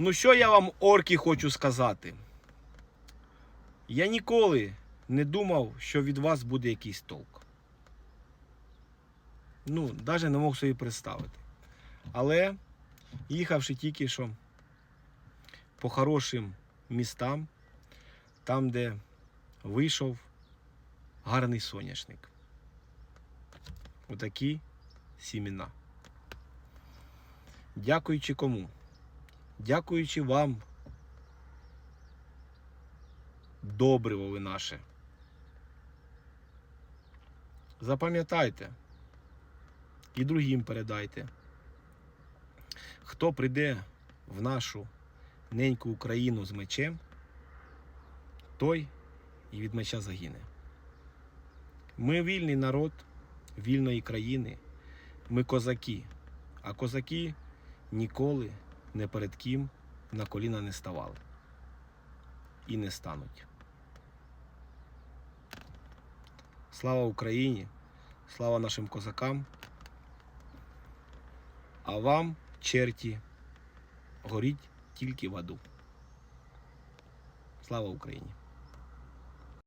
Ну, що я вам, орки, хочу сказати? Я ніколи не думав, що від вас буде якийсь толк. Ну, навіть не мог собі представити. Але, їхавши тільки що по хорошим містам, там, де вийшов гарний соняшник. Отакі сімена. Дякуючи кому? Дякуючи вам, добриво ви наше. Запам'ятайте і другим передайте. Хто прийде в нашу неньку Україну з мечем, той і від меча загине. Ми вільний народ вільної країни. Ми козаки, а козаки ніколи не перед ким на коліна не ставали. І не стануть. Слава Україні! Слава нашим козакам! А вам, черті, горіть тільки в аду. Слава Україні!